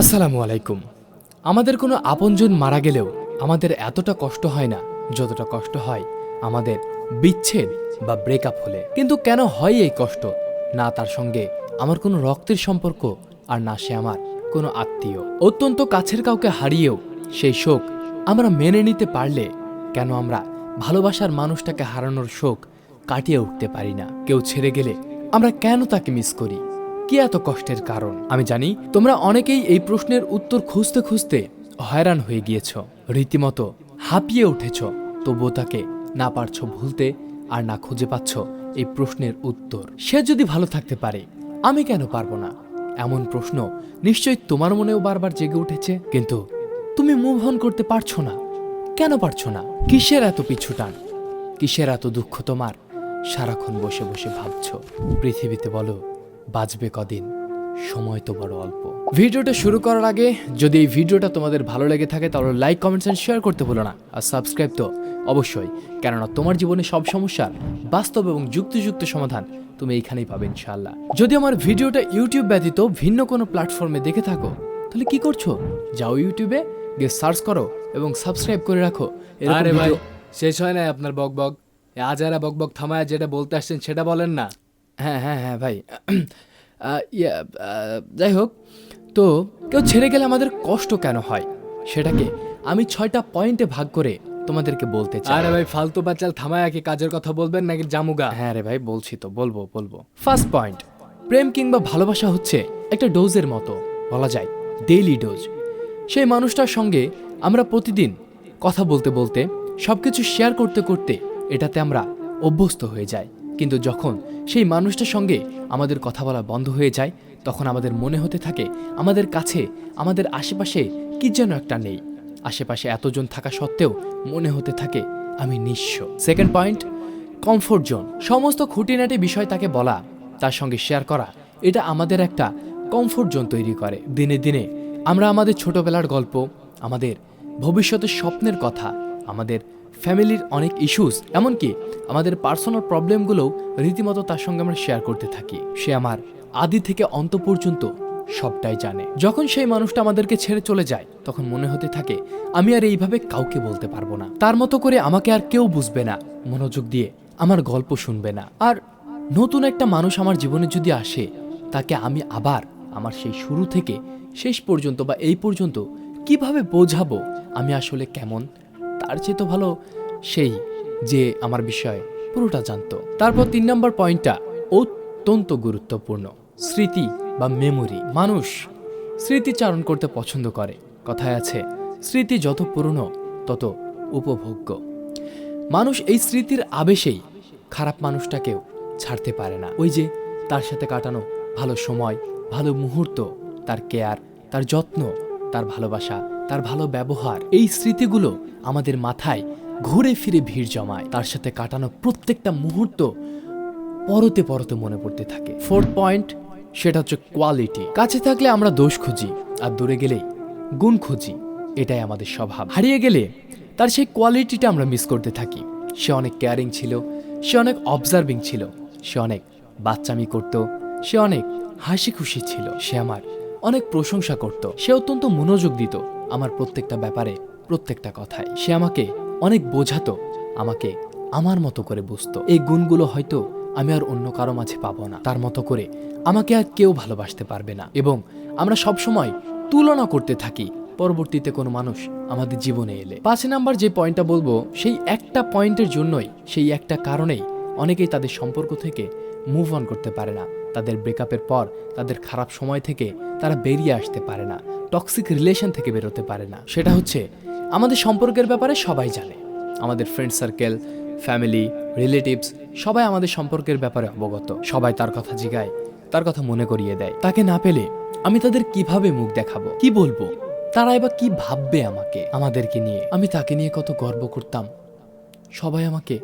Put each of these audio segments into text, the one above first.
আসসালামু আলাইকুম। আমাদের কোনো আপনজন মারা গেলেও আমাদের এতটা কষ্ট হয় না, যতটা কষ্ট হয় আমাদের বিচ্ছেদ বা ব্রেকআপ হলে। কিন্তু কেন হয় এই কষ্ট? না তার সঙ্গে আমার কোনো রক্তের সম্পর্ক আর না সে আমার কোনো আত্মীয়। অত্যন্ত কাছের কাউকে হারিয়েও সেই শোক আমরা মেনে নিতে পারলে কেন আমরা ভালোবাসার মানুষটাকে হারানোর শোক কাটিয়ে উঠতে পারি না? কেউ ছেড়ে গেলে আমরা কেন তাকে মিস করি? কি এত কষ্টের কারণ? আমি জানি, তোমরা অনেকেই এই প্রশ্নের উত্তর খুঁজতে খুঁজতে হয়রান হয়ে গিয়েছ। রীতিমতো হাঁপিয়ে উঠেছ। তবুও তাকে না পারছ ভুলতে আর না খুঁজে পাচ্ছ এই প্রশ্নের উত্তর। সে যদি ভালো থাকতে পারে, আমি কেন পারব না? এমন প্রশ্ন নিশ্চয়ই তোমার মনেও বারবার জেগে উঠেছে। কিন্তু তুমি মুভ অন করতে পারছ না। কেন পারছ না? কিসের এত পিছু টান? কিসের এত দুঃখ তোমার? সারাক্ষণ বসে বসে ভাবছ। পৃথিবীতে বলো বাঁচবে কদিন? সময় তো বড় অল্প। ভিডিওটা শুরু করার আগে যদি এই ভিডিওটা তোমাদের ভালো লেগে থাকে তাহলে লাইক কমেন্টস এন্ড শেয়ার করতে ভুলো না। আর সাবস্ক্রাইব তো অবশ্যই। কেননা তোমার জীবনে সব সমস্যার বাস্তব এবং যুক্তিযুক্ত সমাধান তুমি এইখানেই পাবে ইনশাআল্লাহ। যদি আমার ভিডিওটা ইউটিউব ব্যতীত ভিন্ন কোনো প্ল্যাটফর্মে দেখে থাকো তাহলে কি করছ? যাও ইউটিউবে গিয়ে সার্চ করো এবং সাবস্ক্রাইব করে রাখো। আরে ভাই শেষ হয় না আপনার বক বক আজারা বক বক থামায় যেটা বলতে আসছেন সেটা বলেন না। হ্যাঁ হ্যাঁ হ্যাঁ ভাই। ইয়া যাই হোক তো কেউ ছেড়ে গেলে আমাদের কষ্ট কেন হয়? সেটাকে আমি ছয়টা পয়েন্টে ভাগ করে তোমাদেরকে বলতে চাই। আরে ভাই ফালতু বাচ্চাল থামায় কি কাজের কথা বলবেন নাকি জামুগা? হ্যাঁ রে ভাই বলছি তো বলব বলব। ফার্স্ট পয়েন্ট প্রেম কিংবা ভালোবাসা হচ্ছে একটা ডোজের মতো বলা যায় ডেইলি ডোজ সেই মানুষটার সঙ্গে আমরা প্রতিদিন কথা বলতে বলতে সবকিছু শেয়ার করতে করতে এটাতে আমরা অভ্যস্ত হয়ে যাই। কিন্তু যখন সেই মানুষটার সঙ্গে আমাদের কথা বলা বন্ধ হয়ে যায়, তখন আমাদের মনে হতে থাকে, আমাদের কাছে, আমাদের আশেপাশে কি যেন একটা নেই। আশেপাশে এতজন থাকা সত্ত্বেও মনে হতে থাকে, আমি নিঃস্ব। সেকেন্ড পয়েন্ট কমফোর্ট জোন সমস্ত খুঁটিনাটি বিষয় তাকে বলা, তার সঙ্গে শেয়ার করা, এটা আমাদের একটা কমফোর্ট জোন তৈরি করে। দিনে দিনে আমরা আমাদের ছোটবেলার গল্প, আমাদের ভবিষ্যতের স্বপ্নের কথা, আমাদের ফ্যামিলির অনেক ইস্যুস এমনকি আমাদের পার্সোনাল প্রবলেমগুলোও রীতিমতো তার সঙ্গে আমরা শেয়ার করতে থাকি। সে আমার আদি থেকে অন্ত পর্যন্ত সবটাই জানে। যখন সেই মানুষটা আমাদেরকে ছেড়ে চলে যায়, তখন মনে হতে থাকে, আমি আর এইভাবে কাউকে বলতে পারব না। তার মতো করে আমাকে আর কেউ বুঝবে না, মনোযোগ দিয়ে আমার গল্প শুনবে না। আর নতুন একটা মানুষ আমার জীবনে যদি আসে, তাকে আমি আবার আমার সেই শুরু থেকে শেষ পর্যন্ত বা এই পর্যন্ত কীভাবে বোঝাবো, আমি আসলে কেমন তার চেয়ে তো ভালো সেই যে আমার বিষয়ে পুরোটা জানতো। তারপর তিন নম্বর পয়েন্টটা, অত্যন্ত গুরুত্বপূর্ণ, স্মৃতি বা মেমোরি মানুষ স্মৃতিচারণ করতে পছন্দ করে। কথায় আছে, স্মৃতি যত পুরনো, তত উপভোগ্য। মানুষ এই স্মৃতির আবেশেই খারাপ মানুষটাকেও ছাড়তে পারে না। ওই যে তার সাথে কাটানো ভালো সময়, ভালো মুহূর্ত, তার কেয়ার তার যত্ন তার ভালোবাসা, তার ভালো ব্যবহার। এই স্মৃতিগুলো আমাদের মাথায় ঘুরে ফিরে ভিড় জমায়। তার সাথে কাটানো প্রত্যেকটা মুহূর্ত পরতে পরতে মনে পড়তে থাকে। ফোর্থ পয়েন্ট সেটা হচ্ছে কোয়ালিটি কাছে থাকলে আমরা দোষ খুঁজি, আর দূরে গেলেই গুণ খুঁজি। এটাই আমাদের স্বভাব। হারিয়ে গেলে তার সেই কোয়ালিটিটা আমরা মিস করতে থাকি। সে অনেক কেয়ারিং ছিল, সে অনেক অবজার্ভিং ছিল, সে অনেক বাচ্চামি করত, সে অনেক হাসি খুশি ছিল। সে আমার অনেক প্রশংসা করত। সে অত্যন্ত মনোযোগ দিত আমার প্রত্যেকটা ব্যাপারে, প্রত্যেকটা কথায়। সে আমাকে অনেক বোঝাতো, আমাকে আমার মতো করে বুঝতো। এই গুণগুলো হয়তো আমি আর অন্য কারও মাঝে পাবো না। তার মতো করে আমাকে আর কেউ ভালোবাসতে পারবে না এবং আমরা সব সময় তুলনা করতে থাকি। পরবর্তীতে কোনো মানুষ আমাদের জীবনে এলে। পাঁচ নাম্বার যে পয়েন্টটা বলব, সেই একটা পয়েন্টের জন্যই, সেই একটা কারণেই অনেকেই তাদের সম্পর্ক থেকে মুভ অন করতে পারে না। তাদের ব্রেকআপের পর তাদের খারাপ সময় থেকে তারা বেরিয়ে আসতে পারে না টক্সিক রিলেশন থেকে বেরোতে পারে না। সেটা হচ্ছে, আমাদের সম্পর্কের ব্যাপারে সবাই জানে। আমাদের ফ্রেন্ড সার্কেল ফ্যামিলি রিলেটিভস সবাই আমাদের সম্পর্কের ব্যাপারে অবগত। সবাই তার কথা জিগায়, তার কথা মনে করিয়ে দেয়। তাকে না পেলে আমি তাদের কীভাবে মুখ দেখাবো? কি বলব? তারা এবার কি ভাববে আমাকে, আমাদেরকে নিয়ে? আমি তাকে নিয়ে কত গর্ব করতাম। সবাই আমাকে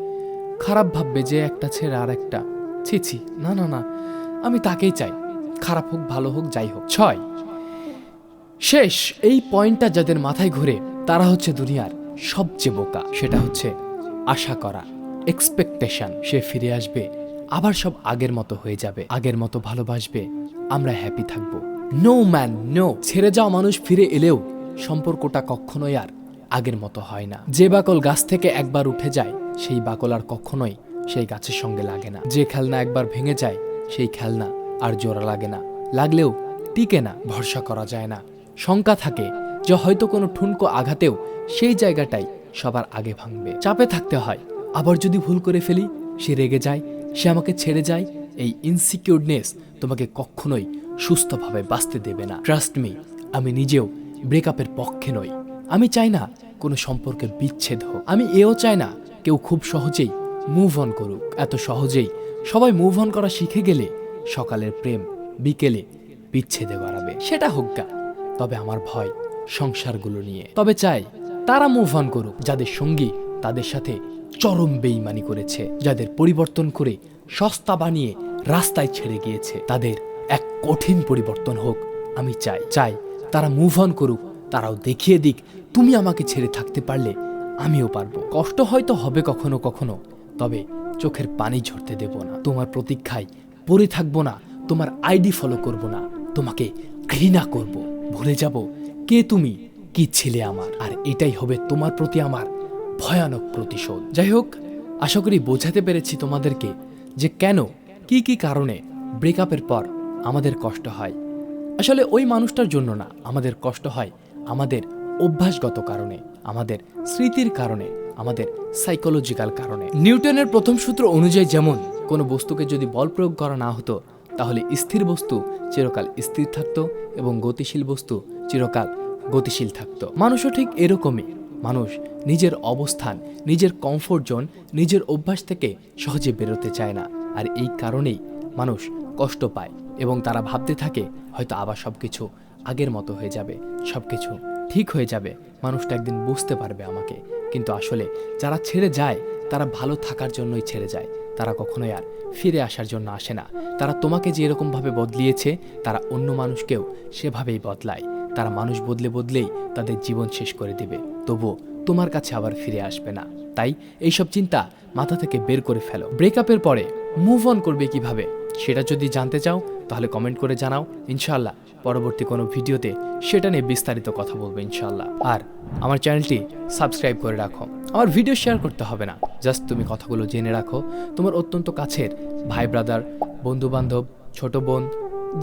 খারাপ ভাববে যে একটা ছেড়ে আর একটা ছি ছি, না না না। আমি তাকেই চাই, খারাপ হোক, ভালো হোক, যাই হোক। ছয়, শেষ, এই পয়েন্টটা যাদের মাথায় ঘুরে, তারা হচ্ছে দুনিয়ার সবচেয়ে বোকা। সেটা হচ্ছে আশা করা এক্সপেকটেশন সে ফিরে আসবে, আবার সব আগের মতো হয়ে যাবে, আগের মতো ভালোবাসবে, আমরা হ্যাপি থাকব। নো ম্যান নো ছেড়ে যাওয়া মানুষ ফিরে এলেও সম্পর্কটা কখনোই আর আগের মতো হয় না। যে বাকল গাছ থেকে একবার উঠে যায়, সেই বাকল আর কখনোই সেই গাছের সঙ্গে লাগে না। যে খেলনা একবার ভেঙে যায় সেই খেলনা আর জোড়া লাগে না। লাগলেও টিকে না, ভরসা করা যায় না। শঙ্কা থাকে যে হয়তো কোনো ঠুনকো আঘাতেও সেই জায়গাটাই সবার আগে ভাঙবে। চাপে থাকতে হয়, আবার যদি ভুল করে ফেলি, সে রেগে যায়, সে আমাকে ছেড়ে যায়, এই ইনসিকিউরনেস তোমাকে কখনোই সুস্থভাবে বাঁচতে দেবে না। ট্রাস্ট মি আমি নিজেও ব্রেকআপের পক্ষে নই। আমি চাই না কোনো সম্পর্কের বিচ্ছেদ হোক। আমি এও চাই না কেউ খুব সহজেই মুভ অন করুক। এত সহজেই সবাই মুভ অন করা শিখে গেলে সকালের প্রেম, বিকেলে বিচ্ছেদে বাড়াবে সেটা হোক গা, তবে আমার ভয় সংসারগুলো নিয়ে। তবে চাই তারা মুভ অন করুক, যাদের সঙ্গী তাদের সাথে চরম বেইমানি করেছে, যাদের পরিবর্তন করে সস্তা বানিয়ে রাস্তায় ছেড়ে গিয়েছে। তাদের এক কঠিন পরিবর্তন হোক, আমি চাই। চাই তারা মুভ অন করুক, তারাও দেখিয়ে দিক, তুমি আমাকে ছেড়ে থাকতে পারলে আমিও পারব। কষ্ট হয়তো হবে কখনো কখনো, তবে চোখের পানি ঝরতে দেব না। তোমার প্রতীক্ষায় পড়ে থাকব না। তোমার আইডি ফলো করব না। তোমাকে ঘৃণা করব। ভুলে যাব কে তুমি, কি ছেলে আমার। আর এটাই হবে তোমার প্রতি আমার ভয়ানক প্রতিশোধ। যাই হোক, আশা করি বোঝাতে পেরেছি তোমাদেরকে যে কেন, কি কি কারণে ব্রেকআপের পর আমাদের কষ্ট হয়। আসলে ওই মানুষটার জন্য না, আমাদের কষ্ট হয় আমাদের অভ্যাসগত কারণে, আমাদের স্মৃতির কারণে। আমাদের সাইকোলজিক্যাল কারণে। নিউটনের প্রথম সূত্র অনুযায়ী যেমন কোনো বস্তুকে যদি বল প্রয়োগ করা না হতো, তাহলে স্থির বস্তু চিরকাল স্থির থাকতো এবং গতিশীল বস্তু চিরকাল গতিশীল থাকতো। মানুষও ঠিক এরকমই। মানুষ নিজের অবস্থান, নিজের কমফোর্ট জোন নিজের অভ্যাস থেকে সহজে বেরোতে চায় না। আর এই কারণেই মানুষ কষ্ট পায় এবং তারা ভাবতে থাকে, হয়তো আবার সবকিছু আগের মতো হয়ে যাবে, সবকিছু ঠিক হয়ে যাবে। মানুষটা একদিন বুঝতে পারবে আমাকে। কিন্তু আসলে যারা ছেড়ে যায়, তারা ভালো থাকার জন্যই ছেড়ে যায়। তারা কখনোই আর ফিরে আসার জন্য আসে না। তারা তোমাকে যে এরকমভাবে বদলিয়েছে, তারা অন্য মানুষকেও সেভাবেই বদলায়। তারা মানুষ বদলে বদলেই তাদের জীবন শেষ করে দেবে। তবুও তোমার কাছে আবার ফিরে আসবে না। তাই এইসব চিন্তা মাথা থেকে বের করে ফেলো। ব্রেকআপের পরে মুভ অন করবে কীভাবে, সেটা যদি জানতে চাও, তাহলে কমেন্ট করে জানাও। ইনশাল্লাহ পরবর্তী কোনো ভিডিওতে সেটা নিয়ে বিস্তারিত কথা বলব ইনশাল্লাহ আর আমার চ্যানেলটি সাবস্ক্রাইব করে রাখো। আমার ভিডিও শেয়ার করতে হবে না। জাস্ট তুমি কথাগুলো জেনে রাখো। তোমার অত্যন্ত কাছের ভাই, ব্রাদার বন্ধু বান্ধব ছোট বোন,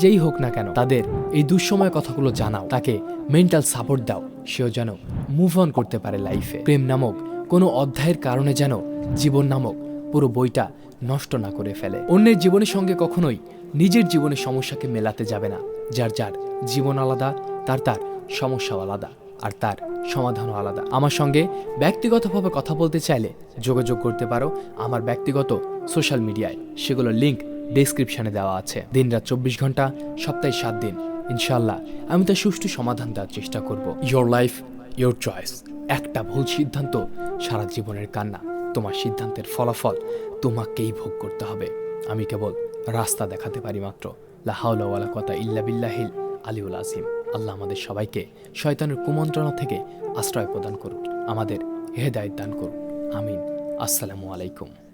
যেই হোক না কেন, তাদের এই দুঃসময় কথাগুলো জানাও। তাকে মেন্টাল সাপোর্ট দাও। সেও যেন মুভ অন করতে পারে লাইফে প্রেম নামক কোনো অধ্যায়ের কারণে যেন জীবন নামক পুরো বইটা নষ্ট না করে ফেলে। অন্যের জীবনের সঙ্গে কখনোই নিজের জীবনের সমস্যাকে মেলাতে যাবে না। যার যার জীবন আলাদা, তার তার সমস্যাও আলাদা, আর তার সমাধানও আলাদা। আমার সঙ্গে ব্যক্তিগতভাবে কথা বলতে চাইলে যোগাযোগ করতে পারো আমার ব্যক্তিগত সোশ্যাল মিডিয়ায়। সেগুলোর লিঙ্ক ডেসক্রিপশনে দেওয়া আছে। দিনরাত চব্বিশ ঘণ্টা, সপ্তাহে সাত দিন। ইনশাল্লাহ আমি তার সুষ্ঠু সমাধান দেওয়ার চেষ্টা করব। ইয়োর লাইফ ইয়োর চয়েস একটা ভুল সিদ্ধান্ত সারা জীবনের কান্না। তোমার সিদ্ধান্তের ফলাফল তোমাকেই ভোগ করতে হবে। আমি কেবল রাস্তা দেখাতে পারি মাত্র। লাহাউলা কথা ইল্লা বিল্লাহিল আলিউল আজিম আল্লাহ আমাদের সবাইকে শয়তানের কুমন্ত্রণা থেকে আশ্রয় প্রদান করুক আমাদের হেদায়ত দান করুক আমিন। আসসালামু আলাইকুম।